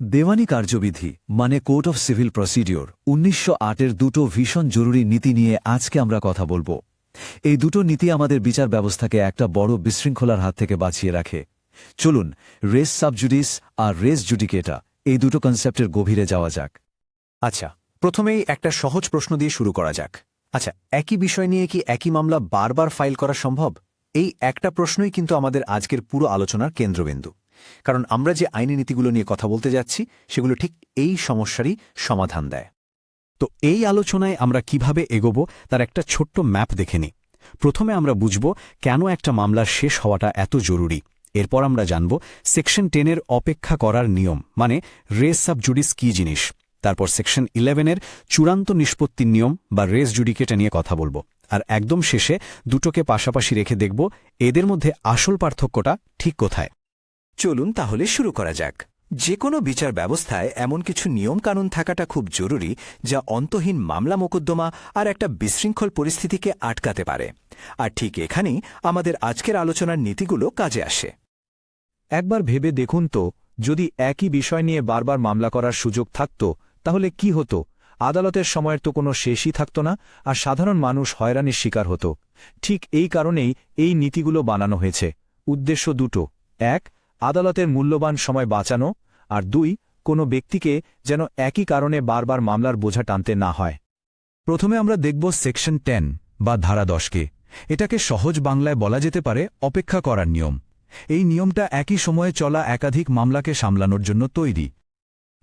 দেওয়ানি কার্যবিধি মানে court of civil procedure, উনিশশো আটের দুটো ভীষণ জরুরি নীতি নিয়ে আজকে আমরা কথা বলব। এই দুটো নীতি আমাদের বিচার ব্যবস্থাকে একটা বড় বিশৃঙ্খলার হাত থেকে বাঁচিয়ে রাখে। চলুন, রেস সাবজুডিস আর রেস জুডিকেটা, এই দুটো কনসেপ্টের গভীরে যাওয়া যাক। আচ্ছা প্রথমেই একটা সহজ প্রশ্ন দিয়ে শুরু করা যাক। আচ্ছা একই বিষয় নিয়ে কি একই মামলা বারবার ফাইল করা সম্ভব? এই একটা প্রশ্নই কিন্তু আমাদের আজকের পুরো আলোচনার কেন্দ্রবিন্দু। কারণ আমরা যে আইনি নীতিগুলো নিয়ে কথা বলতে যাচ্ছি, সেগুলো ঠিক এই সমস্যারই সমাধান দেয়। তো এই আলোচনায় আমরা কীভাবে এগোবো তার একটা ছোট্ট ম্যাপ দেখে নিই। প্রথমে আমরা বুঝব কেন একটা মামলার শেষ হওয়াটা এত জরুরি। এরপর আমরা জানব সেকশন টেনের অপেক্ষা করার নিয়ম মানে রেস সাব জুডিস কী জিনিস? তারপর সেকশন ইলেভেনের চূড়ান্ত নিষ্পত্তির নিয়ম বা রেস জুডিকেটা নিয়ে কথা বলব। আর একদম শেষে দুটোকে পাশাপাশি রেখে দেখব এদের মধ্যে আসল পার্থক্যটা ঠিক কোথায়। চলুন তাহলে শুরু করা যাক। যে কোনো বিচার ব্যবস্থায় এমন কিছু নিয়মকানুন থাকাটা খুব জরুরি, যা অন্তহীন মামলা মোকদ্দমা আর একটা বিশৃঙ্খল পরিস্থিতিকে আটকাতে পারে। আর ঠিক এখানেই আমাদের আজকের আলোচনার নীতিগুলো কাজে আসে। একবার ভেবে দেখুন তো, যদি একই বিষয় নিয়ে বারবার মামলা করার সুযোগ থাকত, তাহলে কি হতো? আদালতের সময়ের তো কোনো শেষই থাকত না, আর সাধারণ মানুষ হয়রানির শিকার হতো। ঠিক এই কারণেই এই নীতিগুলো বানানো হয়েছে। উদ্দেশ্য দুটো। এক আদালতের মূল্যবান সময় বাঁচানো, আর দুই, কোনো ব্যক্তিকে যেন একই কারণে বারবার মামলার বোঝা টানতে না হয়। প্রথমে আমরা দেখব সেকশন টেন, বা ধারা দশকে। এটাকে সহজ বাংলায় বলা যেতে পারে অপেক্ষা করার নিয়ম। এই নিয়মটা একই সময়ে চলা একাধিক মামলাকে সামলানোর জন্য তৈরি।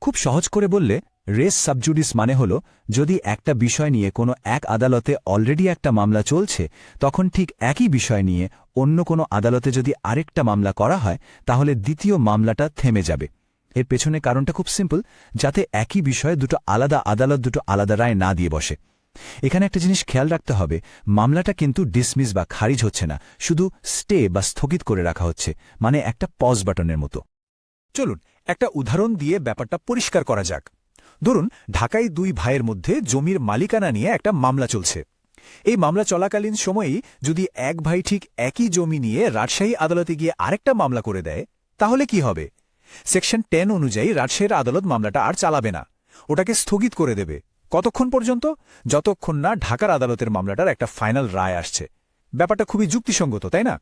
খুব সহজ করে বললে রেস সাবজুডিস মানে হল, যদি একটা বিষয় নিয়ে কোনো এক আদালতে অলরেডি একটা মামলা চলছে, তখন ঠিক একই বিষয় নিয়ে অন্য কোনো আদালতে যদি আরেকটা মামলা করা হয়, তাহলে দ্বিতীয় মামলাটা থেমে যাবে। এর পেছনে কারণটা খুব সিম্পল যাতে একই বিষয়ে দুটো আলাদা আদালত দুটো আলাদা রায় না দিয়ে বসে। এখানে একটা জিনিস খেয়াল রাখতে হবে, মামলাটা কিন্তু ডিসমিস বা খারিজ হচ্ছে না, শুধু স্টে বা স্থগিত করে রাখা হচ্ছে মানে একটা পজ বাটনের মতো। চলুন, একটা উদাহরণ দিয়ে ব্যাপারটা পরিষ্কার করা যাক। ধরুন, ঢাকায় দুই ভাইয়ের মধ্যে জমির মালিকানা নিয়ে একটা মামলা চলছে। এই মামলা চলাকালীন সময়েই যদি এক ভাই ঠিক একই জমি নিয়ে রাজশাহী আদালতে গিয়ে আরেকটা মামলা করে দেয়, তাহলে কি হবে? সেকশন টেন অনুযায়ী রাজশাহীর আদালত মামলাটা আর চালাবে না। ওটাকে স্থগিত করে দেবে। কতক্ষণ পর্যন্ত? যতক্ষণ না ঢাকার আদালতের মামলাটার একটা ফাইনাল রায় আসছে। ব্যাপারটা খুবই যুক্তিসঙ্গত, তাই না?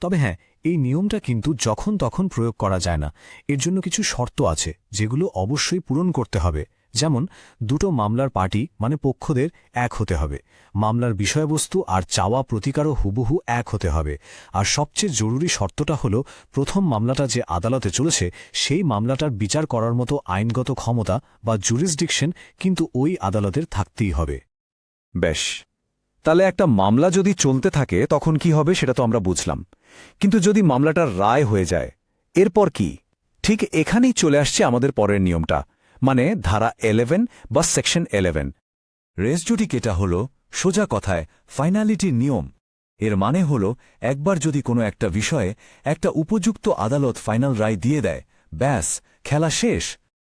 তবে হ্যাঁ এই নিয়মটা কিন্তু যখন তখন প্রয়োগ করা যায় না। এর জন্য কিছু শর্ত আছে, যেগুলো অবশ্যই পূরণ করতে হবে। যেমন, দুটো মামলার পার্টি মানে পক্ষদের, এক হতে হবে। মামলার বিষয়বস্তু আর চাওয়া প্রতিকারও হুবহু এক হতে হবে। আর সবচেয়ে জরুরি শর্তটা হল, প্রথম মামলাটা যে আদালতে চলেছে, সেই মামলাটার বিচার করার মতো আইনগত ক্ষমতা বা জুরিসডিকশন কিন্তু ওই আদালতের থাকতেই হবে। বেশ। তাহলে একটা মামলা যদি চলতে থাকে, তখন কি হবে সেটা তো আমরা বুঝলাম। কিন্তু যদি মামলাটার রায় হয়ে যায়, এরপর কি? ঠিক এখানেই চলে আসছে আমাদের পরের নিয়মটা মানে ধারা এলেভেন বা সেকশন এলেভেন। রেস জুডিকেটা হল সোজা কথায় ফাইনালিটির নিয়ম। এর মানে হল একবার যদি কোনো একটা বিষয়ে একটা উপযুক্ত আদালত ফাইনাল রায় দিয়ে দেয়, ব্যাস, খেলা শেষ।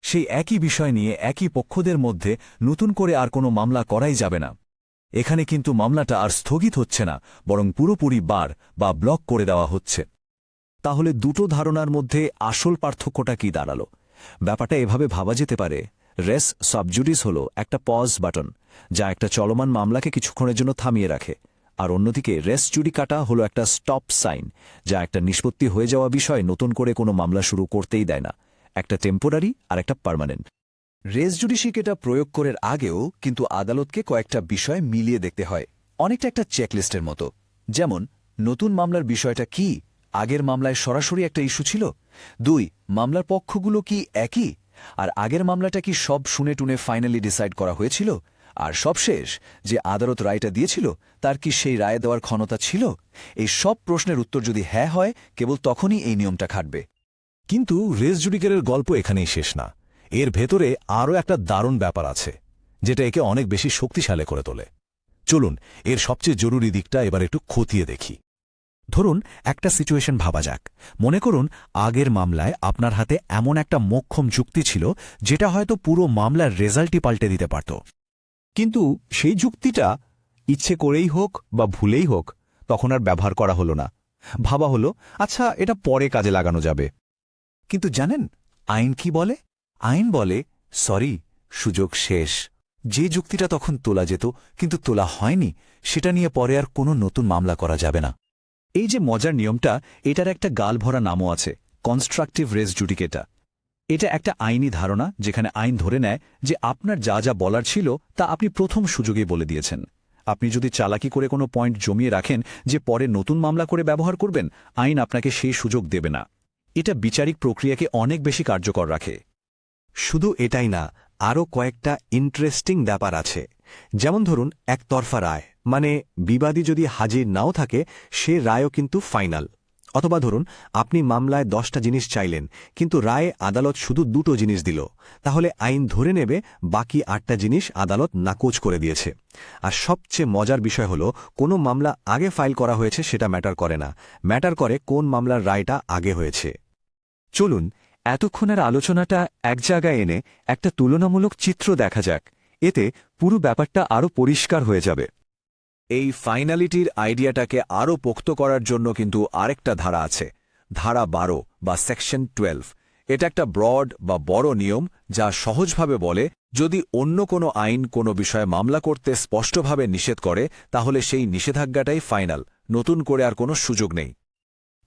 সেই একই বিষয় নিয়ে একই পক্ষদের মধ্যে নতুন করে আর কোনো মামলা করাই যাবে না। এখানে কিন্তু মামলাটা আর স্থগিত হচ্ছে না, বরং পুরোপুরি বার বা ব্লক করে দেওয়া হচ্ছে। তাহলে দুটো ধারণার মধ্যে আসল পার্থক্যটা কি দাঁড়াল? ব্যাপারটা এভাবে ভাবা যেতে পারে। রেস সাবজুডিস হল একটা পজ বাটন, যা একটা চলমান মামলাকে কিছুক্ষণের জন্য থামিয়ে রাখে। আর অন্যদিকে রেস চুরি কাটা হলো একটা স্টপ সাইন, যা একটা নিষ্পত্তি হয়ে যাওয়া বিষয় নতুন করে কোনো মামলা শুরু করতেই দেয় না। একটা টেম্পোরারি আর একটা পার্মানেন্ট। রেস জুডিশিকেটা প্রয়োগ করার আগেও কিন্তু আদালতকে কয়েকটা বিষয় মিলিয়ে দেখতে হয়। অনেকটা একটা চেকলিস্টের মতো। যেমন, নতুন মামলার বিষয়টা কি? আগের মামলায় সরাসরি একটা ইস্যু ছিল? দুই, মামলার পক্ষগুলো কি একই? আর আগের মামলাটা কি সব শুনে টুনে ফাইনালি ডিসাইড করা হয়েছিল? আর সবশেষ, যে আদালত রায়টা দিয়েছিল, তার কি সেই রায় দেওয়ার ক্ষমতা ছিল? এই সব প্রশ্নের উত্তর যদি হ্যাঁ হয়, কেবল তখনই এই নিয়মটা খাটবে। কিন্তু রেস জুডিকেরের গল্প এখানেই শেষ না। এর ভেতরে আরও একটা দারুণ ব্যাপার আছে, যেটা একে অনেক বেশি শক্তিশালী করে তোলে। চলুন, এর সবচেয়ে জরুরি দিকটা এবার একটু খতিয়ে দেখি। ধরুন, একটা সিচুয়েশন ভাবা যাক। মনে করুন, আগের মামলায় আপনার হাতে এমন একটা মোক্ষম যুক্তি ছিল, যেটা হয়তো পুরো মামলার রেজাল্টই পাল্টে দিতে পারত। কিন্তু সেই যুক্তিটা ইচ্ছে করেই হোক বা ভুলেই হোক, তখন আর ব্যবহার করা হলো না। ভাবা হলো আচ্ছা এটা পরে কাজে লাগানো যাবে। কিন্তু জানেন, আইন কি বলে? আইন বলে, সরি, সুযোগ শেষ। যে যুক্তিটা তখন তোলা যেত, কিন্তু তোলা হয়নি, সেটা নিয়ে পরে আর কোনো নতুন মামলা করা যাবে না। এই যে মজার নিয়মটা, এটার একটা গাল ভরা নামও আছে কনস্ট্রাকটিভ রেস জুডিকেটা এটা একটা আইনি ধারণা, যেখানে আইন ধরে নেয় যে আপনার যা যা বলার ছিল, তা আপনি প্রথম সুযোগে বলে দিয়েছেন। আপনি যদি চালাকি করে কোনো পয়েন্ট জমিয়ে রাখেন যে পরে নতুন মামলা করে ব্যবহার করবেন, আইন আপনাকে সেই সুযোগ দেবে না। এটা বিচারিক প্রক্রিয়াকে অনেক বেশি কার্যকর রাখে। শুধু এটাই না, আরও কয়েকটা ইন্টারেস্টিং ব্যাপার আছে। যেমন ধরুন, একতরফা রায় মানে বিবাদী যদি হাজির নাও থাকে, সে রায়ও কিন্তু ফাইনাল অথবা ধরুন, আপনি মামলায় দশটা জিনিস চাইলেন, কিন্তু রায়ে আদালত শুধু দুটো জিনিস দিল। তাহলে আইন ধরে নেবে, বাকি আটটা জিনিস আদালত নাকচ করে দিয়েছে। আর সবচেয়ে মজার বিষয় হল, কোনো মামলা আগে ফাইল করা হয়েছে সেটা ম্যাটার করে না। ম্যাটার করে কোন মামলার রায়টা আগে হয়েছে। চলুন এতক্ষণের আলোচনাটা এক জায়গায় এনে একটা তুলনামূলক চিত্র দেখা যাক। এতে পুরো ব্যাপারটা আরও পরিষ্কার হয়ে যাবে। এই ফাইনালিটির আইডিয়াটাকে আরও পোক্ত করার জন্য কিন্তু আরেকটা ধারা আছে। ধারা বারো বা সেকশন টুয়েলভ। এটা একটা ব্রড বা বড় নিয়ম যা সহজভাবে বলে, যদি অন্য কোনো আইন কোনো বিষয়ে মামলা করতে স্পষ্টভাবে নিষেধ করে, তাহলে সেই নিষেধাজ্ঞাটাই ফাইনাল। নতুন করে আর কোনো সুযোগ নেই।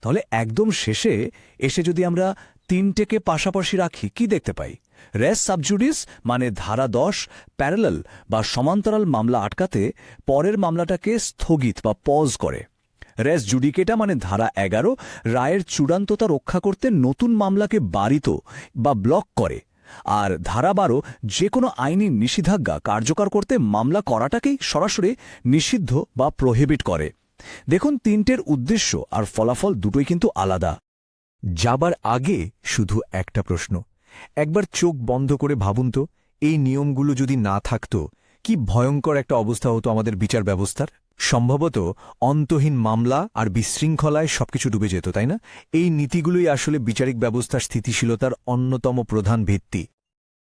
তাহলে একদম শেষে এসে যদি আমরা তিনটেকে পাশাপাশি রাখি, কি দেখতে পাই? রেস সাবজুডিস মানে ধারা দশ, প্যারালাল বা সমান্তরাল মামলা আটকাতে পরের মামলাটাকে স্থগিত বা পজ করে। রেস জুডিকেটা মানে ধারা এগারো, রায়ের চূড়ান্ততা রক্ষা করতে নতুন মামলাকে বারিত বা ব্লক করে। আর ধারা বারো যে কোনো আইনি নিষেধাজ্ঞা কার্যকর করতে মামলা করাটাকেই সরাসরি নিষিদ্ধ বা প্রহিবিট করে। দেখুন তিনটের উদ্দেশ্য আর ফলাফল দুটোই কিন্তু আলাদা। যাবার আগে শুধু একটা প্রশ্ন। একবার চোখ বন্ধ করে ভাবুন তো, এই নিয়মগুলো যদি না থাকত, কি ভয়ঙ্কর একটা অবস্থা হতো আমাদের বিচার ব্যবস্থার? সম্ভবত অন্তহীন মামলা আর বিশৃঙ্খলায় সবকিছু ডুবে যেত, তাই না? এই নীতিগুলোই আসলে বিচারিক ব্যবস্থার স্থিতিশীলতার অন্যতম প্রধান ভিত্তি।